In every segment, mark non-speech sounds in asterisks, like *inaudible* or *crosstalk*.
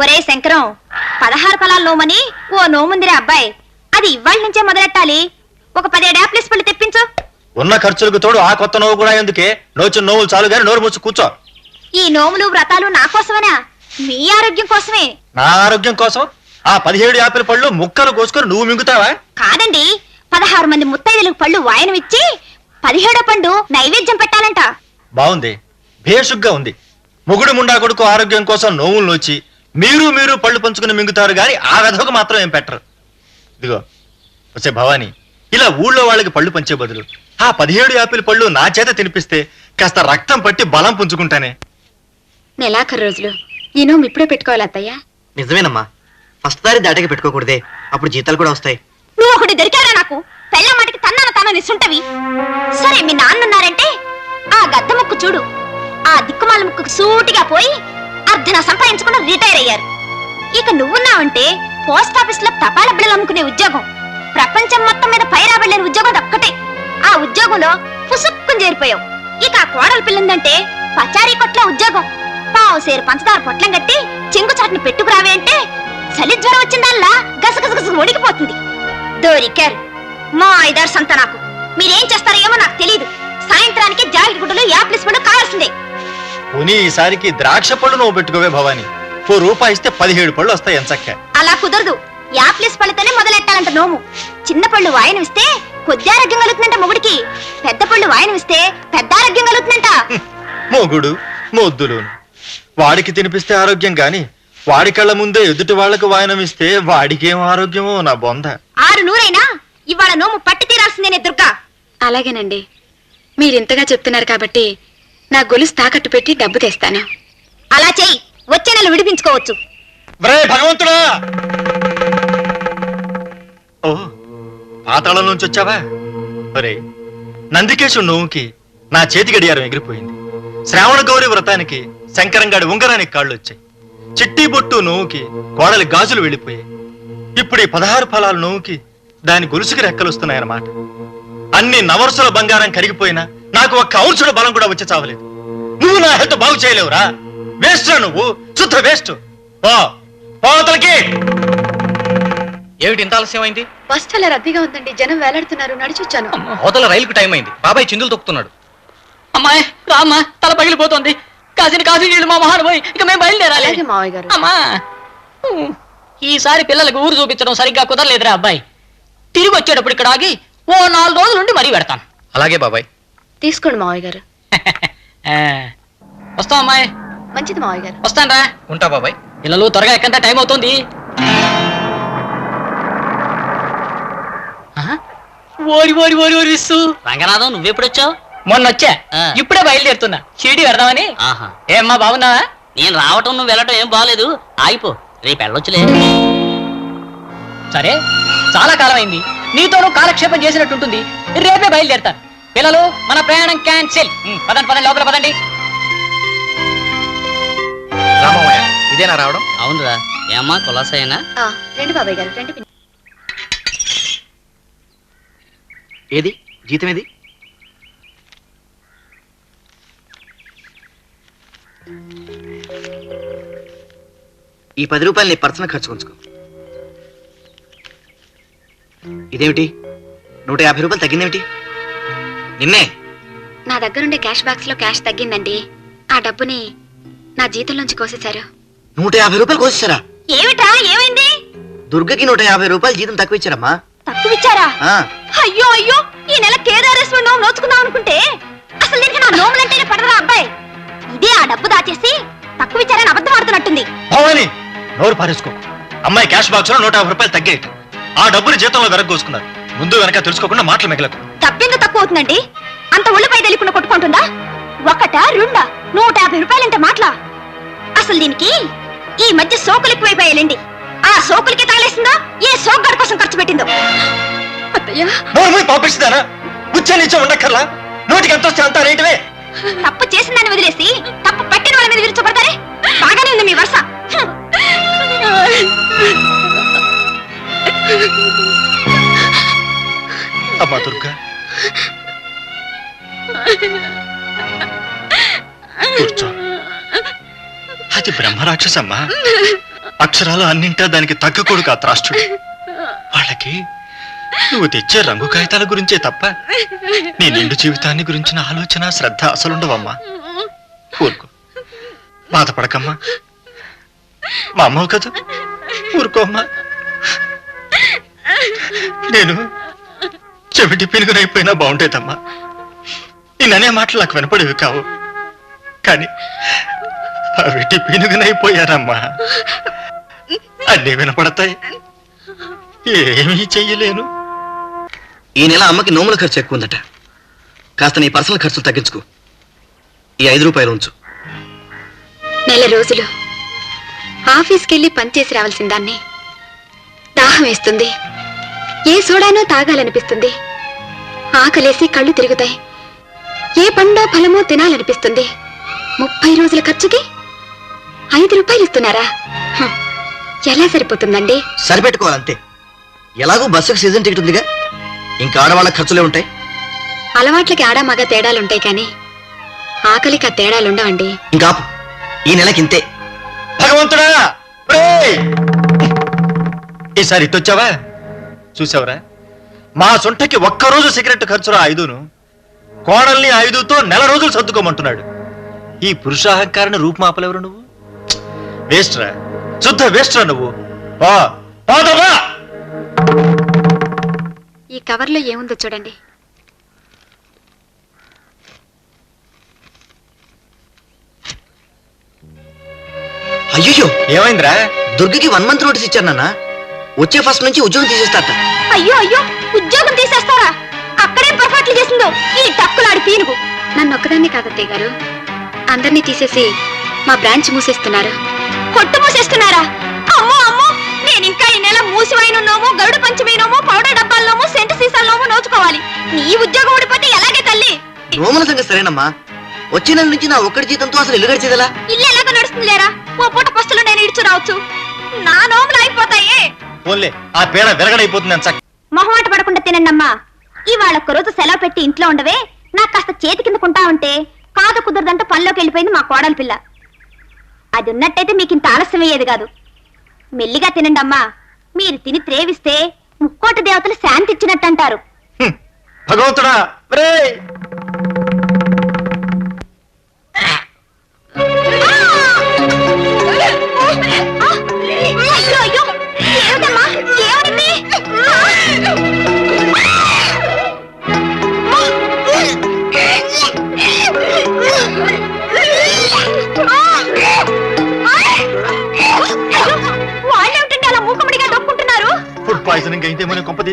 ఒరే శంకరం పదహారు ఫలాల నోమని ఓ నోముందిరే అబ్బాయి. అది ఇవాళ నుంచే మొదలెట్టాలి. ఒక పదిహేడు యాప్లెస్ పళ్ళు తెప్పించు. ఉన్న ఖర్చులకు తోడు ఆ కొత్త నోవు కూడా ఎందుకే? నోచిన నోవులు చాలు గాని నోరు ముచ్చు కూర్చో. ఈ నోములు వ్రతాలు నా కోసమేనా? మీ ఆరోగ్యం కోసమే. నా ఆరోగ్యం కోసం? ఆ పదిహేడు యాపిల్ పళ్ళు ముక్కలు కోసుకొని నువ్వు మింగుతావా? కాదండి. పదహారు మంది ముత్తైదులకు పళ్ళు వాయనం ఇచ్చి పదిహేడో పండు నైవేద్యం పెట్టాలంట. బాగుంది భేషుగ్గా ఉంది. మొగుడు ముండా కొడుకు ఆరోగ్యం కోసం నోవులు నోచి మీరు మీరు పళ్ళు పంచుకుని మింగుతారు గాని ఆ వెధకు మాత్రం ఏం పెట్టరు. ఇదిగో వచ్చే భవాని ఇలా ఊళ్ళో వాళ్ళకి పళ్ళు పంచే బదులు ఆ పదిహేడు యాపిల్ పళ్ళు నా చేత తినిపిస్తే కాస్త రక్తం పట్టి బలం పుంజుకుంటానే. నెలాఖరు రోజులు. ఈ నోము ఇప్పుడే పెట్టుకోవాలి అత్తయ్య. నిజమేనమ్మా. ఫస్ట్ దారి దాటకి పెట్టుకోకూడదే. అప్పుడు జీతాలు కూడా వస్తాయి. నువ్వు ఒకటి దొరికారా నాకు? పెళ్ళ మాటికి తన్నాను తానని సుంటవి సరే మీ నాన్నున్నారంటే ఆ గద్ద ముక్కు చూడు. ఆ దిక్కుమాల ముక్కుకు సూటిగా పోయి అర్ధన సంపాదించుకుని రిటైర్ అయ్యారు. ఇక నువ్వున్నావంటే పోస్ట్ ఆఫీస్లో తపాల బిళ్ళలు అమ్ముకునే ఉద్యోగం. ప్రపంచం మొత్తం మీద పైరాబడలేని ఉద్యోగం ఒక్కటే ఆ ఉద్యోగంలో పుసుక్కుని చేరిపోయావు. ఇక ఆ కోడలు పిల్లందంటే పచారీ కొట్ల ఉద్యోగం. పావు సేరు పంచదార పొట్లం కట్టి చెంగు చాటుని పెట్టుకురావే అంటే చలి జ్వరం వచ్చిందల్లా గసగసగస ఒడిగిపోతుంది దోరికారు మా ఐదారు సంత నాకు. మీరేం చేస్తారో ఏమో నాకు తెలియదు సాయంత్రానికి జాకెట్ గుడ్డలు యాప్లిస్ పళ్ళు కావాల్సిందే. పోనీ ఈసారికి ద్రాక్ష పళ్ళు నువ్వు పెట్టుకోవే భవాని. ఓ రూపాయి ఇస్తే పదిహేడు పళ్ళు వస్తాయి ఎంచక్క. అలా కుదరదు. యాప్లిస్ పళ్ళతోనే మొదలెట్టాలంట నోము. చిన్న పళ్ళు వాయనం ఇస్తే కొద్ది ఆరోగ్యం కలుగుతుందంట మొగుడికి. పెద్ద పళ్ళు వాయనం ఇస్తే పెద్ద ఆరోగ్యం కలుగుతుందంట. మొగుడు మొద్దులు వాడికి తినిపిస్తే ఆరోగ్యం గాని వాడి కళ్ళ ముందే ఎదుటి వాళ్ళకు వాయనం ఇస్తే వాడికేం ఆరోగ్యమో నా బొంద. ఆరు నూరైనా? ఇవాళ నోము పట్టి తీరాల్సిందేనే దుర్గా. అలాగేనండి. మీరింతగా చెప్తున్నారు కాబట్టి నా గొలుసు తాకట్టు పెట్టి డబ్బు తెస్తాను. అలా చెయ్యి. వచ్చే నెల విడిపించుకోవచ్చు. వ్రే భగవంతుడా! ఓ పాతాళం నుంచి వచ్చావా? ఒరే నందికేశు నోవుకి నా చేతి గడియారం ఎగిరిపోయింది. శ్రావణ గౌరి వ్రతానికి శంకరంగాడి ఉంగరానికి కాళ్ళు వచ్చాయి. చిట్టి బొట్టు నోవుకి కోడలి గాజులు వెళ్ళిపోయాయి. ఇప్పుడు ఈ పదహారు ఫలాల నోవుకి దాని గొలుసుకి రెక్కలు వస్తున్నాయన్నమాట అన్ని నవర్సుల బంగారం కరిగిపోయినా నాకు ఒక్క ఔషధ బలం కూడా వచ్చి చావలేదు. నువ్వు నా హెల్త్ బాగు చేయలేవురా. వేస్ట్ నువ్వు? శుద్ధ వేస్ట్. పోతలకి ఏమిటి ఇంత ఆలస్యం అయింది బస్ చాలా రద్దీగా ఉందండి. జనం వేలాడుతున్నారు. నడిచొచ్చాను. అవతల రైలుకు టైం అయింది. బాబాయ్ చిందులు తొక్కుతున్నాడు. అమ్మాయి రామ్మా తల పగిలిపోతుంది. కాసిన కాఫీ నీళ్ళు మా మహాను పోయి ఇక మేము బయలుదేరాలి. మావయ్య గారు. అమ్మా. ఈసారి పిల్లలకు ఊరు చూపించడం సరిగ్గా కుదరలేదురా అబ్బాయి. తిరిగి వచ్చేటప్పుడు ఇక్కడ ఆగి ఓ నాలుగు రోజుల నుండి మరీ పెడతాను. అలాగే బాబాయ్. తీసుకోండి మావయ్య గారు. *laughs* వస్తాం అమ్మాయి? మంచిది మావయ్య గారు. వస్తాను రా. ఉంటా బాబాయ్. పిల్లలు త్వరగా ఎక్కంత టైం అవుతుంది. ఓరి ఓరి ఓరి ఓరి విస్సు రంగనాథం నువ్వెప్పుడొచ్చావు? మొన్న వచ్చా. ఇప్పుడే బయలుదేరుతున్నా. షిరిడి పెడదామని ఆహా. ఏమ్మా బాగున్నావా? నేను రావటం నువ్వు వెళ్ళటం ఏం బాగాలేదు ఆగిపో. రేపు వెళ్ళొచ్చులే. సరే చాలా కాలం అయింది నీతోనూ కాలక్షేపం చేసినట్టుంటుంది. రేపే బయలుదేరుతాను. పిల్లలు మన ప్రయాణం క్యాన్సిల్. పదండి పదండి లోపల పదండి. రామయ్య ఇదేనా రావడం? అవునురా ఏమ్మా కులాసైనా? ఆ, రండి బాబాయ్ గారు రండి ఏది? జీతం ఏది? ఈ పది రూపాయలు నీ పర్సనల్ ఖర్చు ఉంచుకో. ఇదేమిటి? నూట యాభై రూపాయలు తగ్గిందేమిటి? నిన్నే? నా దగ్గరుండే క్యాష్ బాక్స్లో క్యాష్ తగ్గిందండి. ఆ డబ్బుని నా జీతంలోంచి కోసేశారు. నూట యాభై రూపాయలు కోసేసారా ఏమిటా ఏమైంది? దుర్గకి నూట యాభై రూపాయలు జీతం తక్కువ ఇచ్చారమ్మా తక్కువ ఇచ్చారా ఆ, అయ్యో అయ్యో ఈ నెల కేదారేశ్వర నోము నోచుకుందాం అనుకుంటే అసలు దీనికి నా నోములంటేనే పడరా అబ్బాయి? ఇదే ఆ డబ్బు దాచేసి తక్కువ ఇచ్చారని అబద్ధం ఆడుతున్నట్టుంది. భవాని నోరు పారేసుకో. అమ్మాయి క్యాష్ బాక్స్లో నూట యాభై రూపాయలు తగ్గాయి ఆ డబ్బుని జీతంలో వెరగోసుకున్నారు ముందు వెనక తెలుసుకోకుండా మాటలు మిగలకు. అవుతుందండి అంత ఒళ్ళుపై తెలియకుండా కొట్టుకుంటుందా? ఒకట రెండా నూట యాభై రూపాయలంటే మాటలా. అసలు దీనికి ఈ మధ్య సోకులు ఎక్కువైపోయాయండి ఆ సోకులకి తగలేసిందా ఏ సోగ్గాడి కోసం ఖర్చు పెట్టిందో? అత్తయ్య. నోరు పోయి పంపిస్తానా ఉచ్చ నిచ్చ ఉండక్కర్లా. నోటికి ఎంత వస్తే అంత రేటువే. తప్పు చేసిన దాన్ని వదిలేసి తప్పు పట్టిన వాళ్ళ మీద విరుచబడతారే బాగానే ఉంది మీ వరుస. అమ్మా దుర్గా కూర్చో. అది బ్రహ్మరాక్షసమ్మా. అక్షరాలు అన్నింటా దానికి తగ్గకూడు కా త్రాష్టుడు. వాళ్ళకి నువ్వు తెచ్చే రంగు కాగితాల గురించే తప్ప నీ నిండు జీవితాన్ని గురించిన ఆలోచన శ్రద్ధ అసలుండవమ్మా ఊరుకో. బాధపడకమ్మా. మా అమ్మవు కదా. ఊరుకో అమ్మా. నేను చెవిటి పినుగునైపోయినా బాగుండేదమ్మా. నేననే మాటలు నాకు వినపడేవి కావు. కానీ అవిటి పినుగునైపోయారమ్మా. అన్నీ వినపడతాయి. ఏమీ చెయ్యలేను. ఈ నెల అమ్మకి నోముల ఖర్చు ఎక్కువ ఉందట కాస్త నీ పర్సనల్ ఖర్చులు తగ్గించుకో. ఈ ఐదు రూపాయలు ఉంచు. నెల రోజులు ఆఫీస్కి వెళ్ళి పనిచేసి రావాల్సిన దాన్ని దాహం వేస్తుంది. ఏ సోడానో తాగాలనిపిస్తుంది. ఆకలేసి కళ్ళు తిరుగుతాయి. ఏ పండో ఫలమో తినాలనిపిస్తుంది. ముప్పై రోజుల ఖర్చుకి ఐదు రూపాయలు ఇస్తున్నారా? హం, ఎలా సరిపోతుందండి? సరిపెట్టుకోవాలంతే. ఎలాగో బస్సుకు సీజన్ టికెట్ ఉందిగా. ఇంకా ఆడవాళ్ళ ఖర్చులే ఉంటాయి. అలవాట్లకి ఆడా మగ తేడాలుంటాయి కానీ ఆకలికి ఆ తేడాలుండవండి ఇంకా. ఈ నెలకి ఇంతే. భగవంతుడా! ఈసారి ఇట్టొచ్చావా? చూసావురా? మా సొంటకి ఒక్కరోజు సిగరెట్ ఖర్చురా ఐదును. కోడల్ని ఐదుతో నెల రోజులు సర్దుకోమంటున్నాడు. ఈ పురుషాహంకారాన్ని రూపుమాపలేవరు నువ్వు? వేస్ట్ రా శుద్ధ వేస్ట్ రా నువ్వు! ఈ కవర్లో ఏముందో చూడండి. అయ్యో ఏమైందిరా? దుర్గకి వన్ మంత్ నోటీస్ ఇచ్చారు నాన్న. వచ్చే ఫస్ట్ నుంచి ఉద్యోగం తీసేస్తారట. అయ్యో అయ్యో! ఉద్యోగం తీసేస్తారా? పొరపాట్లు చేసిందో ఈ టక్కులాడి పీనుగు. నన్ను ఒక్కదాన్ని కాదత్తయ్య గారు. అందరినీ తీసేసి మా బ్రాంచ్ మూసేస్తున్నారు. కొట్టు మూసేస్తున్నారా? అమ్మో అమ్మో! నేను ఇంకా ఈ నెల మూసివైనోమో గరుడు పంచమీనోమో పౌడర్ డబ్బాల్లోమో సెంటు సీసాల్లోమో నోచుకోవాలి. నీ ఉద్యోగం ఊడిపోతే ఎలాగే తల్లి? నోముల సంగతి సరేనమ్మా. వచ్చే నెల నుంచి నా ఒక్కడి జీతంతో అసలు ఇల్లు గడిచేదలా? ఇల్లు ఎలాగ నడుస్తుంది లేరా? ఓ పూట పస్తులు నేను ఇడ్చు రావచ్చు. నా నోములు అయిపోతాయే. పోన్లే ఆ పేడ వెరగడైపోతుంది మొహమాట పడకుండా తినండమ్మా. ఇవాళ ఒక్క రోజు సెలవు పెట్టి ఇంట్లో ఉండవే? నాకు కాస్త చేతి కింద కొంటా ఉంటే కాదు కుదరదంటూ పనిలోకి వెళ్ళిపోయింది మా కోడలి పిల్ల. అది ఉన్నట్టయితే మీకు ఇంత ఆలస్యం అయ్యేది కాదు. మెల్లిగా తినండమ్మా మీరు తిని త్రేవిస్తే ముక్కోటి దేవతలు శాంతి ఇచ్చినట్టు అంటారు హ్మ్. భగవంతుడా!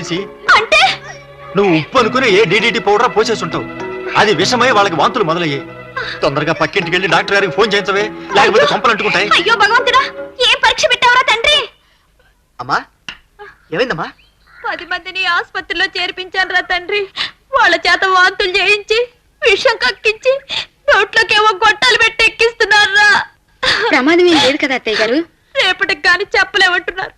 కొంపదీసి అంటే? నువ్వు ఉప్పు అనుకుని ఏ డీడీటీ పౌడర్ పోసేసి ఉంటావు. అది విషమై వాళ్ళకి వాంతులు మొదలయ్యాయి తొందరగా పక్కింటికి వెళ్ళి డాక్టర్ గారికి ఫోన్ చేయించవే. లేకపోతే కొంపలు అంటుకుంటాయి. అయ్యో భగవంతుడా! ఏ పరీక్ష పెట్టావరా తండ్రి? అమ్మా ఏమైందమ్మా? పది మందిని ఆసుపత్రిలో చేర్పించాను రా తండ్రి. వాళ్ళ చేత వాంతులు చేయించి విషం కక్కించి నోట్లోకేమో గొట్టాలు పెట్టి ఎక్కిస్తున్నారా ప్రమాదం ఏం లేదు కదా అత్తయ్య గారు? రేపటికి కానీ చెప్పలేమంటున్నారు.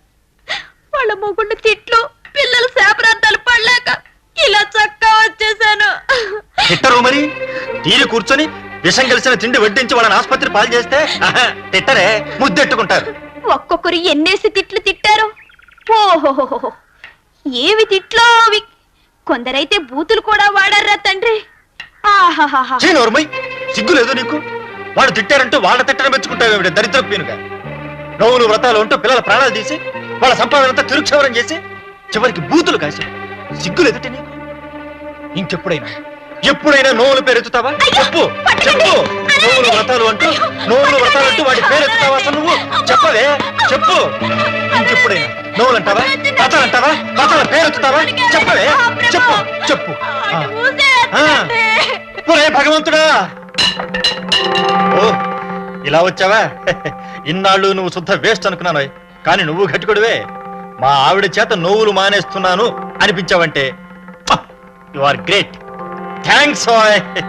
వాళ్ళ మొగుండు తిట్లు. పిల్లల శాపరాంతాలు పడలేక ఇలా చక్కా వచ్చేసాను. తిట్టరు మరి? తీరి కూర్చొని విషం కలిసిన తిండి వడ్డించి వాళ్ళని ఆసుపత్రి పాలు చేస్తే తిట్టరే ముద్దెట్టుకుంటారు. ఒక్కొక్కరు ఎన్నేసి తిట్లు తిట్టారు. ఓహోహోహో ఏవి తిట్లో అవి? కొందరైతే బూతులు కూడా వాడారా తండ్రి. ఆహాహాహా. చీ నోర్మై సిగ్గు లేదు నీకు? వాడు తిట్టారంటూ వాళ్ళ తిట్టడం మెచ్చుకుంటావు దరిద్ర పీనుగా? నవ్వులు వ్రతాలు ఉంటూ పిల్లల ప్రాణాలు తీసి వాళ్ళ సంపాదన అంతా తిరుక్షవరం చేసి చివరికి బూతులు కాసి సిగ్గు లేదుటే నీకు? ఇంకెప్పుడైనా? ఎప్పుడైనా నోవులు పేరు ఎత్తుతావా? చెప్పు చెప్పు. నోవులు వ్రతాలు అంటూ నోవులు వ్రతాలు అంటూ వాటి పేరు ఎత్తుతావా అసలు నువ్వు? చెప్పవే చెప్పు. ఇంకెప్పుడైనా? నోవులు అంటావా? వ్రతాలు అంటావా? వ్రతాల పేరు ఎత్తుతావా? చెప్పవే చెప్పు చెప్పు. ఒరే భగవంతుడా! ఓ ఇలా వచ్చావా? *laughs* ఇన్నాళ్ళు నువ్వు శుద్ధ వేస్ట్ అనుకున్నాను కానీ నువ్వు గట్టికొడివే మా ఆవిడ చేత నోవులు మానేస్తున్నాను అనిపించావంటే యు ఆర్ గ్రేట్ థ్యాంక్స్